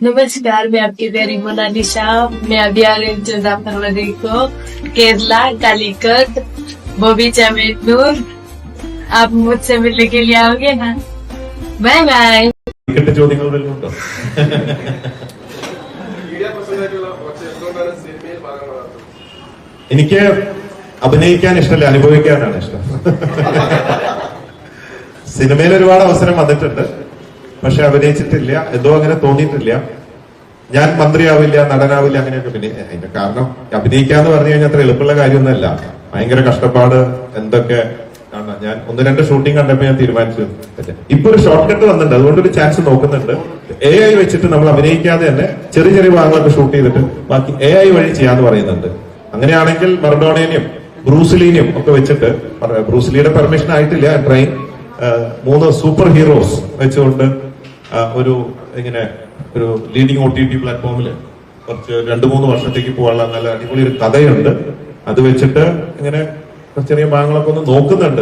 नमस्कार मैं आपकी प्यारी मोनालिसा मैं अभी आ रही हूँ चौदह फरवरी को केरला कालीकट बॉबी चमेटूर आप मुझसे मिलने के लिए आओगे ना बाय बाय ടിക്കറ്റ് ചോദ്യങ്ങൾ വല്ലതും ഉണ്ടോ മീഡിയ പ്രസിഡന്റായിട്ടുള്ള കുറച്ച് എന്തുകൊണ്ടാണ് സിനിമയിൽ ഭാഗമാകാത്തത് എനിക്ക് അഭിനയിക്കാൻ ഇഷ്ടമല്ല അനുഭവിക്കാനാണ് ഇഷ്ടം സിനിമയിൽ ഒരുപാട് അവസരം വന്നിട്ടുണ്ട് പക്ഷെ അഭിനയിച്ചിട്ടില്ല. എന്തോ അങ്ങനെ തോന്നിയിട്ടില്ല. ഞാൻ മന്ത്രിയാവില്ല നടനാവില്ല അങ്ങനെയൊക്കെ പിന്നെ അതിന്റെ കാരണം അഭിനയിക്കാന്ന് പറഞ്ഞു കഴിഞ്ഞാൽ അത്ര എളുപ്പമുള്ള കാര്യമൊന്നുമല്ല. ഭയങ്കര കഷ്ടപ്പാട് എന്തൊക്കെ ആണ്. ഞാൻ ഒന്ന് രണ്ട് ഷൂട്ടിംഗ് കണ്ടപ്പോ ഞാൻ തീരുമാനിച്ചു. ഇപ്പൊ ഒരു ഷോർട്ട് കട്ട് വന്നിട്ടുണ്ട്. അതുകൊണ്ട് ഒരു ചാൻസ് നോക്കുന്നുണ്ട്. എ ഐ വെച്ചിട്ട് നമ്മൾ അഭിനയിക്കാതെ തന്നെ ചെറിയ ചെറിയ ഭാഗങ്ങളൊക്കെ ഷൂട്ട് ചെയ്തിട്ട് ബാക്കി എ ഐ വഴി ചെയ്യാന്ന് പറയുന്നുണ്ട്. അങ്ങനെയാണെങ്കിൽ മറഡോണേനെയും ബ്രൂസ്ലീനെയും ഒക്കെ വെച്ചിട്ട് ബ്രൂസ്ലിയുടെ പെർമിഷൻ ആയിട്ടില്ല ട്രെയിൻ മൂന്ന് സൂപ്പർ ഹീറോസ് വെച്ചുകൊണ്ട് ഒരു ഇങ്ങനെ ഒരു ലീഡിങ് ഒ ടി ടി പ്ലാറ്റ്ഫോമിൽ കുറച്ച് രണ്ടു മൂന്ന് വർഷത്തേക്ക് പോകാനുള്ള നല്ല അടിപൊളി ഒരു കഥയുണ്ട്. അത് വെച്ചിട്ട് ഇങ്ങനെ ചെറിയ ഭാഗങ്ങളൊക്കെ ഒന്ന് നോക്കുന്നുണ്ട്.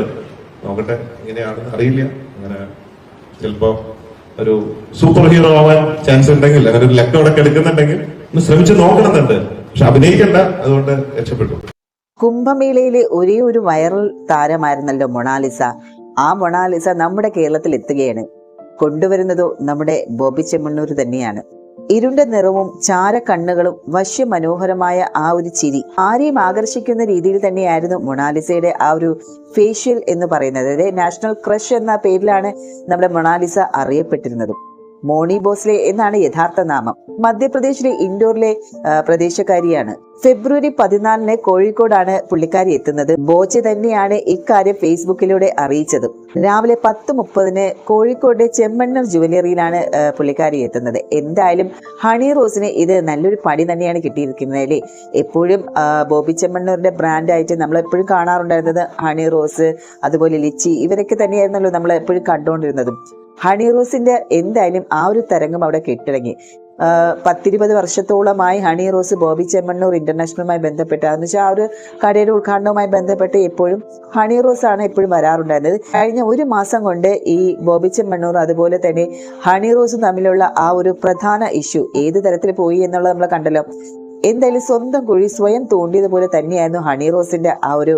നോക്കട്ടെ എങ്ങനെയാണെന്ന് അറിയില്ല. അങ്ങനെ ചിലപ്പോ ഒരു സൂപ്പർ ഹീറോ ആവാൻ ചാൻസ് ഉണ്ടെങ്കിൽ അങ്ങനെ ഒരു ലക്കോടൊക്കെ എടുക്കുന്നുണ്ടെങ്കിൽ ഒന്ന് ശ്രമിച്ചു നോക്കണമെന്നുണ്ട്. പക്ഷെ അഭിനയിക്കണ്ട അതുകൊണ്ട് രക്ഷപ്പെട്ടു. കുംഭമേളയിലെ ഒരേ ഒരു വൈറൽ താരമായിരുന്നല്ലോ മൊണാലിസ. ആ മൊണാലിസ നമ്മുടെ കേരളത്തിൽ എത്തുകയാണ്. കൊണ്ടുവരുന്നതോ നമ്മുടെ ബോബി ചെമ്മണ്ണൂർ തന്നെയാണ്. ഇരുണ്ട നിറവും ചാര കണ്ണുകളും വശ്യമനോഹരമായ ആ ഒരു ചിരി ആരെയും ആകർഷിക്കുന്ന രീതിയിൽ തന്നെയായിരുന്നു മൊണാലിസയുടെ ആ ഒരു ഫേഷ്യൽ എന്ന് പറയുന്നത്. അതായത് നാഷണൽ ക്രഷ് എന്ന പേരിലാണ് നമ്മുടെ മൊണാലിസ അറിയപ്പെട്ടിരുന്നതും. മോണി ബോസ്ലെ എന്നാണ് യഥാർത്ഥ നാമം. മധ്യപ്രദേശിലെ ഇൻഡോറിലെ പ്രദേശക്കാരിയാണ്. ഫെബ്രുവരി പതിനാലിന് കോഴിക്കോടാണ് പുള്ളിക്കാരി എത്തുന്നത്. ബോച്ചെ തന്നെയാണ് ഇക്കാര്യം ഫേസ്ബുക്കിലൂടെ അറിയിച്ചത്. രാവിലെ പത്ത് മുപ്പതിന് കോഴിക്കോട് ചെമ്മണ്ണർ ജുവലറിയിലാണ് പുള്ളിക്കാരി എത്തുന്നത്. എന്തായാലും ഹണി റോസിന് ഇത് നല്ലൊരു പണി തന്നെയാണ് കിട്ടിയിരിക്കുന്നത് അല്ലേ? എപ്പോഴും ബോബി ചെമ്മണ്ണൂരിന്റെ ബ്രാൻഡായിട്ട് നമ്മൾ എപ്പോഴും കാണാറുണ്ടായിരുന്നത് ഹണി റോസ് അതുപോലെ ലിച്ചി ഇവരൊക്കെ തന്നെയായിരുന്നല്ലോ നമ്മൾ എപ്പോഴും കണ്ടുകൊണ്ടിരുന്നതും. ഹണി റോസിന്റെ എന്തായാലും ആ ഒരു തരംഗം അവിടെ കെട്ടിടങ്ങി. പത്തിരുപത് വർഷത്തോളമായി ഹണി റോസ് ബോബി ചെമ്മണ്ണൂർ ഇന്റർനാഷണലുമായി ബന്ധപ്പെട്ട്. എന്ന് വെച്ചാൽ ആ ഒരു കടയുടെ ഉദ്ഘാടനവുമായി ബന്ധപ്പെട്ട് എപ്പോഴും ഹണി റോസ് ആണ് എപ്പോഴും വരാറുണ്ടായിരുന്നത്. കഴിഞ്ഞ ഒരു മാസം കൊണ്ട് ഈ ബോബി ചെമ്മണ്ണൂർ അതുപോലെ തന്നെ ഹണി റോസും തമ്മിലുള്ള ആ ഒരു പ്രധാന ഇഷ്യൂ ഏത് തരത്തിൽ പോയി എന്നുള്ളത് നമ്മൾ കണ്ടല്ലോ. എന്തായാലും സ്വന്തം കുഴി സ്വയം തോണ്ടിയതുപോലെ തന്നെയായിരുന്നു ഹണി റോസിന്റെ ആ ഒരു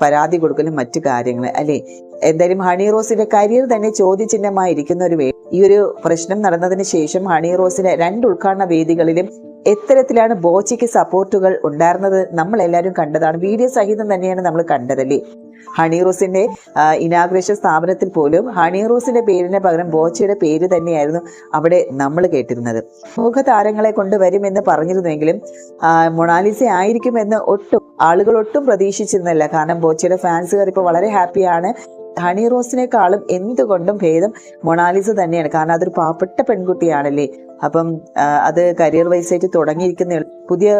പരാതി കൊടുക്കലും മറ്റു കാര്യങ്ങൾ അല്ലെ? എന്തായാലും ഹണി റോസിന്റെ കരിയർ തന്നെ ചോദ്യചിഹ്നമായിരിക്കുന്ന ഒരു ഈ ഒരു പ്രശ്നം നടന്നതിന് ശേഷം ഹണി റോസിന്റെ രണ്ട് ഉദ്ഘാടന വേദികളിലും എത്തരത്തിലാണ് ബോച്ചയ്ക്ക് സപ്പോർട്ടുകൾ ഉണ്ടായിരുന്നത്. നമ്മൾ എല്ലാവരും കണ്ടതാണ്. വീഡിയോ സഹിതം തന്നെയാണ് നമ്മൾ കണ്ടതല്ലേ? ഹണി റോസിന്റെ ഇനാഗ്രേഷൻ സ്ഥാപനത്തിൽ പോലും ഹണി റോസിന്റെ പേരിന് പകരം ബോച്ചയുടെ പേര് തന്നെയായിരുന്നു അവിടെ നമ്മൾ കേട്ടിരുന്നത്. മുഖ താരങ്ങളെ കൊണ്ടുവരുമെന്ന് പറഞ്ഞിരുന്നെങ്കിലും മൊണാലിസ ആയിരിക്കുമെന്ന് ഒട്ടും ആളുകൾ ഒട്ടും പ്രതീക്ഷിച്ചിരുന്നില്ല. കാരണം ബോച്ചയുടെ ഫാൻസുകാർ ഇപ്പോൾ വളരെ ഹാപ്പിയാണ്. ഹണി റോസിനേക്കാളും എന്തുകൊണ്ടും ഭേദം മൊണാലിസ തന്നെയാണ്. കാരണം അതൊരു പാവപ്പെട്ട പെൺകുട്ടിയാണല്ലേ. അപ്പം അത് കരിയർ വൈസ് ആയിട്ട് തുടങ്ങിയിരിക്കുന്ന പുതിയ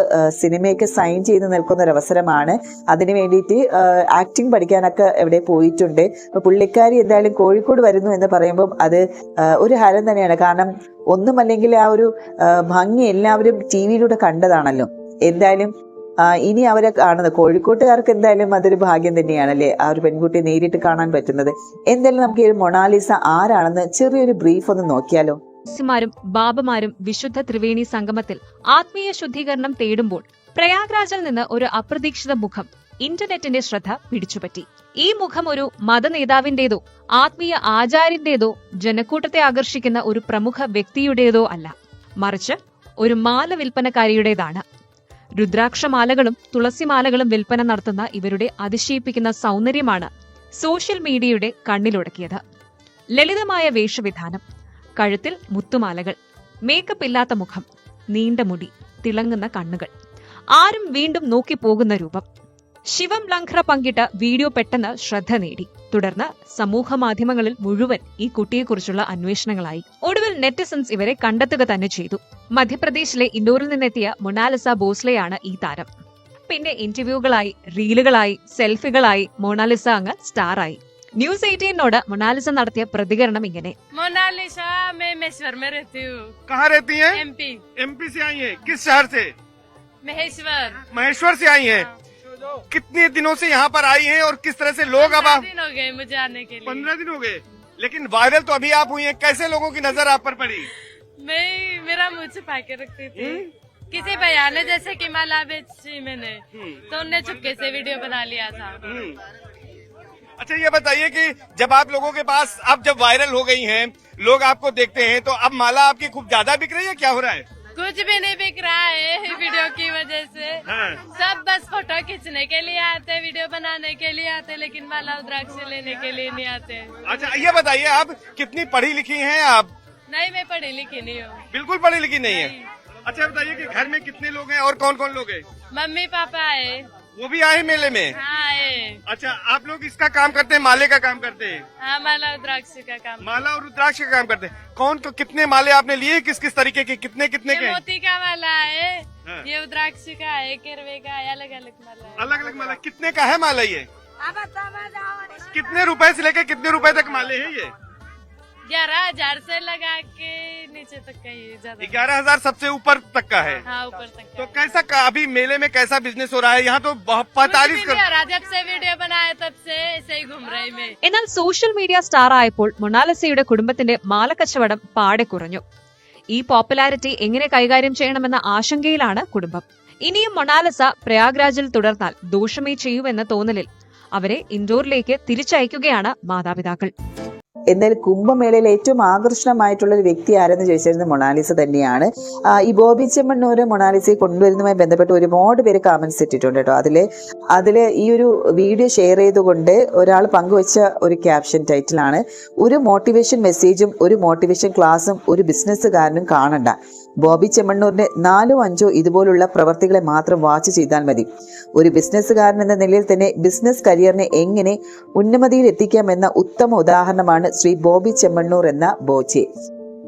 സിനിമയൊക്കെ സൈൻ ചെയ്ത് നിൽക്കുന്ന ഒരു അവസരമാണ് അതിന് വേണ്ടിയിട്ട് ആക്ടിങ് പഠിക്കാനൊക്കെ എവിടെ പോയിട്ടുണ്ട്. പുള്ളിക്കാരി എന്തായാലും കോഴിക്കോട് വരുന്നു എന്ന് പറയുമ്പോൾ അത് ഒരു ഹരം തന്നെയാണ്. കാരണം ഒന്നുമല്ലെങ്കിൽ ആ ഒരു ഭംഗി എല്ലാവരും ടി വിയിലൂടെ കണ്ടതാണല്ലോ. എന്തായാലും ഇനി അവരെ കാണുന്നത്. കോഴിക്കോട്ടുകാർക്ക് എന്തായാലും അതൊരു ഭാഗ്യം തന്നെയാണല്ലേ? ആ ഒരു പെൺകുട്ടിയെ നേരിട്ട് കാണാൻ പറ്റുന്നത്. എന്തായാലും നമുക്ക് ഈ മൊണാലിസ ആരാണെന്ന് ചെറിയൊരു ബ്രീഫ് ഒന്ന് നോക്കിയാലോ? സിമാരും ബാബമാരും വിശുദ്ധ ത്രിവേണി സംഗമത്തിൽ ആത്മീയ ശുദ്ധീകരണം തേടുമ്പോൾ പ്രയാഗ്രാജിൽ നിന്ന് ഒരു അപ്രതീക്ഷിത മുഖം ഇന്റർനെറ്റിന്റെ ശ്രദ്ധ പിടിച്ചുപറ്റി. ഈ മുഖം ഒരു മതനേതാവിന്റേതോ ആത്മീയ ആചാര്യന്റേതോ ജനക്കൂട്ടത്തെ ആകർഷിക്കുന്ന ഒരു പ്രമുഖ വ്യക്തിയുടേതോ അല്ല. മറിച്ച് ഒരു മാല വിൽപ്പനക്കാരിയുടേതാണ്. രുദ്രാക്ഷമാലകളും തുളസിമാലകളും വിൽപ്പന നടത്തുന്ന ഇവരുടെ അതിശയിപ്പിക്കുന്ന സൗന്ദര്യമാണ് സോഷ്യൽ മീഡിയയുടെ കണ്ണിലുടക്കിയത്. ലളിതമായ വേഷവിധാനം കഴുത്തിൽ മുത്തുമാലകൾ മേക്കപ്പ് ഇല്ലാത്ത മുഖം നീണ്ട മുടി തിളങ്ങുന്ന കണ്ണുകൾ ആരും വീണ്ടും നോക്കിപ്പോകുന്ന രൂപം ശിവം ലംഘ്ര പങ്കിട്ട വീഡിയോ പെട്ടെന്ന് ശ്രദ്ധ നേടി. തുടർന്ന് സമൂഹ മാധ്യമങ്ങളിൽ മുഴുവൻ ഈ കുട്ടിയെക്കുറിച്ചുള്ള അന്വേഷണങ്ങളായി. ഒടുവിൽ നെറ്റിസൺസ് ഇവരെ കണ്ടെത്തുക തന്നെ ചെയ്തു. മധ്യപ്രദേശിലെ ഇൻഡോറിൽ നിന്നെത്തിയ മൊണാലിസ ബോസ്ലെയാണ് ഈ താരം. പിന്നെ ഇന്റർവ്യൂകളായി റീലുകളായി സെൽഫികളായി മൊണാലിസ അങ്ങ് സ്റ്റാറായി. ന്യൂസ് എയ്റ്റീനോട് മൊണാലിസ നടത്തിയ പ്രതികരണം ഇങ്ങനെ. മൊണാലിസ कितने दिनों से यहाँ पर आई हैं और किस तरह से लोग अब आप दिन हो गए मुझे आने के लिए। पंद्रह दिन हो गए लेकिन वायरल तो अभी आप हुई हैं। कैसे लोगों की नज़र आप पर पड़ी? मैं मेरा मुँह छुपा के रखती थी। किसी भैया ने जैसे कि माला बेची मैंने तो उनने चुपके से वीडियो बना लिया था। अच्छा ये बताइए कि जब आप लोगों के पास अब जब वायरल हो गई हैं लोग आपको देखते हैं तो अब माला आपकी खूब ज़्यादा बिक रही है क्या हो रहा है? कुछ भी नहीं बिक रहा है वीडियो की वजह से। हाँ। सब बस फ़ोटो खींचने के लिए आते हैं वीडियो बनाने के लिए आते हैं लेकिन माला द्राक्ष लेने के लिए नहीं आते। अच्छा ये बताइए आप कितनी पढ़ी लिखी हैं आप? नहीं मैं पढ़ी लिखी नहीं हूँ। बिल्कुल पढ़ी लिखी नहीं है। अच्छा बताइए कि घर में कितने लोग हैं और कौन कौन लोग हैं? मम्मी पापा आए। वो भी आए मेले में? हाँ आए। अच्छा आप लोग इसका काम करते हैं? माले का काम करते हैं? हाँ माला रुद्राक्ष का काम माला और रुद्राक्ष का काम करते हैं। कौन को कितने माले आपने लिए? किस किस तरीके के? कितने कितने के? मोती का माला है हाँ। ये रुद्राक्ष का है केरवे का है अलग अलग माला अलग अलग माला। कितने का है माला ये? कितने रुपए से लेके कितने रुपए तक माले है ये? ग्यारह हजार से लगा के नीचे तक का ये ज्यादा ग्यारह हजार सबसे ऊपर तक का है हाँ ऊपर तक तो का कैसा का अभी मेले में कैसा बिजनेस हो रहा है यहाँ तो कुछ पैतालीस भी नहीं हो रहा जब से वीडियो बनाया तब से ऐसे ही घूम रही मैं എന്നാൽ സോഷ്യൽ മീഡിയ സ്റ്റാർ ആയപ്പോൾ മൊണാലിസയുടെ കുടുംബത്തിന്റെ മാലക്കച്ചവടം പാടെ കുറഞ്ഞു ഈ പോപ്പുലാരിറ്റി എങ്ങനെ കൈകാര്യം ചെയ്യണമെന്ന ആശങ്കയിലാണ് കുടുംബം ഇനിയും മൊണാലിസ പ്രയാഗ്രാജിൽ തുടർന്നാൽ ദോഷമേ ചെയ്യൂവെന്ന തോന്നലിൽ അവരെ ഇൻഡോറിലേക്ക് തിരിച്ചയക്കുകയാണ് മാതാപിതാക്കൾ എന്നാൽ കുംഭമേളയിൽ ഏറ്റവും ആകർഷണമായിട്ടുള്ള ഒരു വ്യക്തി ആരെന്ന് ചോദിച്ചിരുന്നത് മൊണാലിസ തന്നെയാണ്. ഈ ബോബി ചെമ്മണ്ണൂര് മൊണാലിസയെ കൊണ്ടുവരുന്നതുമായി ബന്ധപ്പെട്ട് ഒരുപാട് പേര് കമന്റ്സ് ഇട്ടിട്ടുണ്ട് കേട്ടോ. അതിൽ അതിൽ ഈ ഒരു വീഡിയോ ഷെയർ ചെയ്തുകൊണ്ട് ഒരാൾ പങ്കുവച്ച ഒരു ക്യാപ്ഷൻ ടൈറ്റിലാണ് ഒരു മോട്ടിവേഷൻ മെസ്സേജും ഒരു മോട്ടിവേഷൻ ക്ലാസ്സും ഒരു ബിസിനസ്സുകാരനും കാണണ്ട. ബോബി ചെമ്മണ്ണൂരിന്റെ നാലോ അഞ്ചോ ഇതുപോലുള്ള പ്രവർത്തികളെ മാത്രം വാച്ച് ചെയ്താൽ മതി. ഒരു ബിസിനസ്സുകാരൻ എന്ന നിലയിൽ തന്നെ ബിസിനസ് കരിയറിനെ എങ്ങനെ ഉന്നമതിയിൽ എത്തിക്കാമെന്ന ഉത്തമ ഉദാഹരണമാണ് ശ്രീ ബോബി ചെമ്മണ്ണൂർ എന്ന ബോച്ചെ.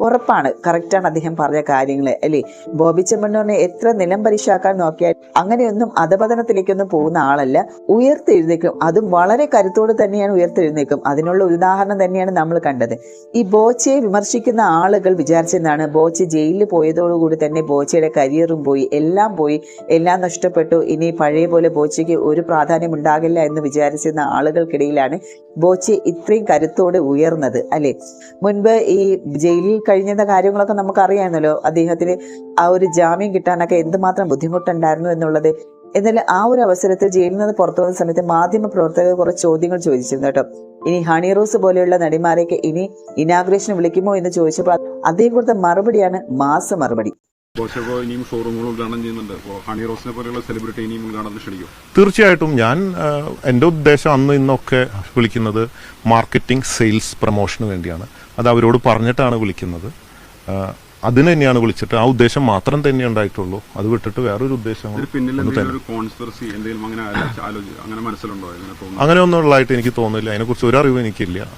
ഉറപ്പാണ്. കറക്റ്റാണ് അദ്ദേഹം പറഞ്ഞ കാര്യങ്ങൾ അല്ലേ? ബോബി ചെമ്മണ്ണൂറിനെ എത്ര നിലം പരിശാക്കാൻ നോക്കിയാൽ അങ്ങനെയൊന്നും അധപതനത്തിലേക്കൊന്നും പോകുന്ന ആളല്ല. ഉയർത്തെഴുന്നേക്കും അതും വളരെ കരുത്തോട് തന്നെയാണ് ഉയർത്തെഴുന്നേക്കും അതിനുള്ള ഉദാഹരണം തന്നെയാണ് നമ്മൾ കണ്ടത്. ഈ ബോച്ചയെ വിമർശിക്കുന്ന ആളുകൾ വിചാരിച്ചെന്നാണ് ബോച്ച ജയിലിൽ പോയതോടുകൂടി തന്നെ ബോച്ചയുടെ കരിയറും പോയി എല്ലാം പോയി എല്ലാം നഷ്ടപ്പെട്ടു. ഇനി പഴയ പോലെ ബോച്ചയ്ക്ക് ഒരു പ്രാധാന്യം ഉണ്ടാകില്ല എന്ന് വിചാരിച്ചിരുന്ന ആളുകൾക്കിടയിലാണ് ബോച്ചെ ഇത്രയും കരുത്തോടെ ഉയർന്നത് അല്ലെ? മുൻപ് ഈ ജയിലിൽ കഴിഞ്ഞ കാര്യങ്ങളൊക്കെ നമുക്ക് അറിയാമല്ലോ അദ്ദേഹത്തിന് ആ ഒരു ജാമ്യം കിട്ടാനൊക്കെ എന്തുമാത്രം ബുദ്ധിമുട്ടുണ്ടായിരുന്നു എന്നുള്ളത്. എന്നാൽ ആ ഒരു അവസരത്തിൽ ജയിലിൽ നിന്ന് പുറത്തു വന്ന സമയത്ത് മാധ്യമ പ്രവർത്തകർ കുറച്ച് ചോദ്യങ്ങൾ ചോദിച്ചിരുന്നു കേട്ടോ. ഇനി ഹണി റോസ് പോലെയുള്ള നടിമാരെയൊക്കെ ഇനി ഇനാഗ്രേഷൻ വിളിക്കുമോ എന്ന് ചോദിച്ചപ്പോൾ അദ്ദേഹം കൊടുത്ത മറുപടിയാണ് മാസ മറുപടി. ഇനിയും ഷോറൂമുകൾ ഉദ്ഘാടനം ചെയ്യുന്നുണ്ട്. അപ്പോൾ ഹണി റോസിനെ പോലെയുള്ള സെലിബ്രിറ്റി ഇനിയും ഉദ്ഘാടനത്തിന് ക്ഷണിക്കും. തീർച്ചയായിട്ടും ഞാൻ എന്റെ ഉദ്ദേശം അന്ന് ഇന്നൊക്കെ വിളിക്കുന്നത് മാർക്കറ്റിംഗ് സെയിൽസ് പ്രൊമോഷന് വേണ്ടിയാണ്. അത് അവരോട് പറഞ്ഞിട്ടാണ് വിളിക്കുന്നത്. അതിനെ തന്നെയാണ് വിളിച്ചിട്ട് ആ ഉദ്ദേശം മാത്രം തന്നെ ഉണ്ടായിട്ടുള്ളൂ. അത് വിട്ടിട്ട് വേറൊരു ഉദ്ദേശം അങ്ങനെ ആലോചി- ആലോചി അങ്ങനെ മനസ്സിലുണ്ടോ അങ്ങനെ തോന്നുന്നു ഒന്നും ഉള്ളതായിട്ട് എനിക്ക് തോന്നുന്നില്ല. അതിനെ കുറിച്ച് ഒരു അറിവ് എനിക്കില്ല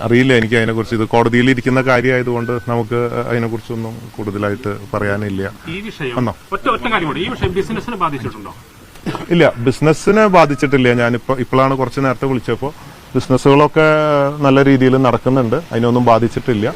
അറിയില്ല. എനിക്ക് അതിനെക്കുറിച്ച് ഇത് കോടതിയിൽ ഇരിക്കുന്ന കാര്യമായതുകൊണ്ട് നമുക്ക് അതിനെക്കുറിച്ചൊന്നും കൂടുതലായിട്ട് പറയാനില്ല. ഈ വിഷയം വന്നോ? ഒറ്റ ഒറ്റ കാര്യം ഈ വിഷയം ബിസിനസിനെ ബാധിച്ചിട്ടുണ്ടോ? ഇല്ല ബിസിനസ്സിനെ ബാധിച്ചിട്ടില്ല. ഞാനിപ്പോ ഇപ്പോഴാണ് കുറച്ച് നേരത്തെ വിളിച്ചപ്പോൾ. ബിസിനസ്സുകളൊക്കെ നല്ല രീതിയിൽ നടക്കുന്നുണ്ട്. അതിനൊന്നും ബാധിച്ചിട്ടില്ല.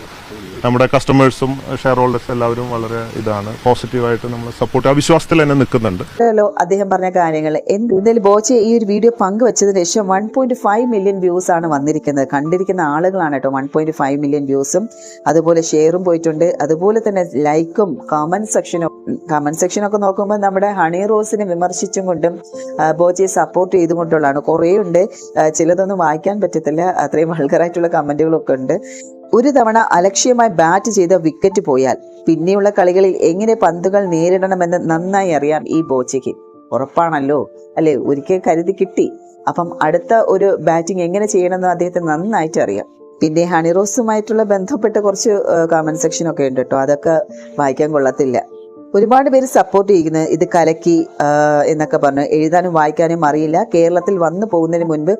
നമ്മുടെ കസ്റ്റമേഴ്സും ഷെയർ ഹോൾഡേഴ്സ് എല്ലാവരും വളരെ ഇതാണ്. പോസിറ്റീവായിട്ട് നമ്മൾ സപ്പോർട്ട് ആ വിശ്വാസത്തിൽ തന്നെ നിൽക്കുന്നുണ്ട്. ഹലോ അദ്ദേഹം പറഞ്ഞ കാര്യങ്ങൾ. എന്തായാലും ബോച്ചെ ഈ ഒരു വീഡിയോ പങ്കുവച്ചതിന് ശേഷം one point five million views ആണ് വന്നിരിക്കുന്നത്. കണ്ടിരിക്കുന്ന ആളുകളാണ് കേട്ടോ വൺ പോയിന്റ് ഫൈവ് മില്യൺ വ്യൂസും അതുപോലെ ഷെയറും പോയിട്ടുണ്ട്. അതുപോലെ തന്നെ ലൈക്കും കമന്റ് സെക്ഷനും കമന്റ് സെക്ഷനൊക്കെ നോക്കുമ്പോൾ നമ്മുടെ ഹണി റോസിനെ വിമർശിച്ചും കൊണ്ടും ബോച്ചയെ സപ്പോർട്ട് ചെയ്തുകൊണ്ടുള്ളതാണ്. കുറേ ഉണ്ട്. ചിലതൊന്നും വായിക്കാൻ പറ്റത്തില്ല. അത്രയും വൾഗറായിട്ടുള്ള കമന്റുകളൊക്കെ ഉണ്ട്. ഒരു തവണ അലക്ഷ്യമായി ബാറ്റ് ചെയ്ത വിക്കറ്റ് പോയാൽ പിന്നെയുള്ള കളികളിൽ എങ്ങനെ പന്തുകൾ നേരിടണമെന്ന് നന്നായി അറിയാം ഈ ബോച്ചയ്ക്ക്. ഉറപ്പാണല്ലോ? അല്ലെ? ഒരിക്കൽ കരുതി കിട്ടി. അപ്പം അടുത്ത ഒരു ബാറ്റിംഗ് എങ്ങനെ ചെയ്യണമെന്ന് അദ്ദേഹത്തിന് നന്നായിട്ട് അറിയാം. പിന്നെ ഹണിറോസുമായിട്ടുള്ള ബന്ധപ്പെട്ട കുറച്ച് കമന്റ് സെക്ഷൻ ഒക്കെ ഉണ്ട് കേട്ടോ. അതൊക്കെ വായിക്കാൻ കൊള്ളത്തില്ല. ഒരുപാട് പേര് സപ്പോർട്ട് ചെയ്യുന്നത് ഇത് കലക്കി എന്നൊക്കെ പറഞ്ഞു. എഴുതാനും വായിക്കാനും അറിയില്ല. കേരളത്തിൽ വന്നു പോകുന്നതിന് മുൻപ്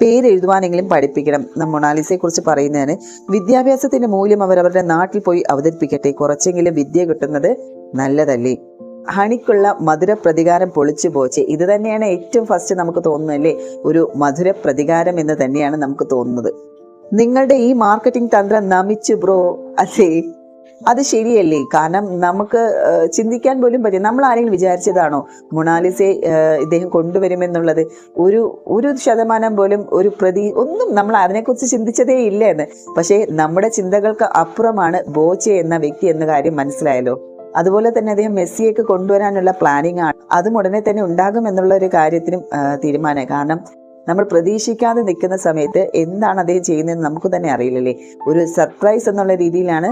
പേരെഴുതുവാനെങ്കിലും പഠിപ്പിക്കണം. നമ്മ മൊണാലിസയെ കുറിച്ച് പറയുന്നതിന് വിദ്യാഭ്യാസത്തിന്റെ മൂല്യം അവർ അവരുടെ നാട്ടിൽ പോയി അവതരിപ്പിക്കട്ടെ. കുറച്ചെങ്കിലും വിദ്യ കിട്ടുന്നത് നല്ലതല്ലേ? ഹണിക്കുള്ള മധുര പ്രതികാരം പൊളിച്ചു പോച്ച്. ഇത് തന്നെയാണ് ഏറ്റവും ഫസ്റ്റ് നമുക്ക് തോന്നുന്നത് അല്ലേ? ഒരു മധുര പ്രതികാരം എന്ന് തന്നെയാണ് നമുക്ക് തോന്നുന്നത്. നിങ്ങളുടെ ഈ മാർക്കറ്റിംഗ് തന്ത്രം നമിച്ചു ബ്രോ അല്ലേ? അത് ശരിയല്ലേ? കാരണം നമുക്ക് ചിന്തിക്കാൻ പോലും പറ്റും നമ്മൾ ആരെങ്കിലും വിചാരിച്ചതാണോ മൊണാലിസയെ ഇദ്ദേഹം കൊണ്ടുവരുമെന്നുള്ളത്? ഒരു ഒരു ശതമാനം പോലും ഒരു പ്രതി ഒന്നും നമ്മൾ അതിനെക്കുറിച്ച് ചിന്തിച്ചതേ ഇല്ല എന്ന്. പക്ഷേ നമ്മുടെ ചിന്തകൾക്ക് അപ്പുറമാണ് ബോച്ചെ എന്ന വ്യക്തി എന്ന കാര്യം മനസ്സിലായല്ലോ. അതുപോലെ തന്നെ അദ്ദേഹം മെസ്സിയൊക്കെ കൊണ്ടുവരാനുള്ള പ്ലാനിങ് ആണ്. അതും ഉടനെ തന്നെ ഉണ്ടാകും എന്നുള്ള ഒരു കാര്യത്തിനും തീരുമാനമായി. കാരണം നമ്മൾ പ്രതീക്ഷിക്കാതെ നിൽക്കുന്ന സമയത്ത് എന്താണ് അദ്ദേഹം ചെയ്യുന്നതെന്ന് നമുക്ക് തന്നെ അറിയില്ലല്ലേ? ഒരു സർപ്രൈസ് എന്നുള്ള രീതിയിലാണ്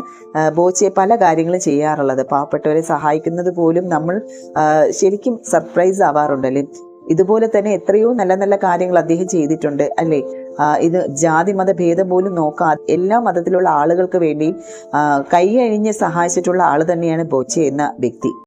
ബോച്ചയെ ബോച്ചെ പല കാര്യങ്ങളും ചെയ്യാറുള്ളത്. പാവപ്പെട്ടവരെ സഹായിക്കുന്നത് പോലും നമ്മൾ ശരിക്കും സർപ്രൈസ് ആവാറുണ്ടല്ലേ? ഇതുപോലെ തന്നെ എത്രയോ നല്ല നല്ല കാര്യങ്ങൾ അദ്ദേഹം ചെയ്തിട്ടുണ്ട് അല്ലേ? ഇത് ജാതി മത ഭേദം പോലും നോക്കാതെ എല്ലാ മതത്തിലുള്ള ആളുകൾക്ക് വേണ്ടി കൈ അഴിഞ്ഞ് സഹായിച്ചിട്ടുള്ള ആൾ തന്നെയാണ് ബോച്ചെ എന്ന വ്യക്തി.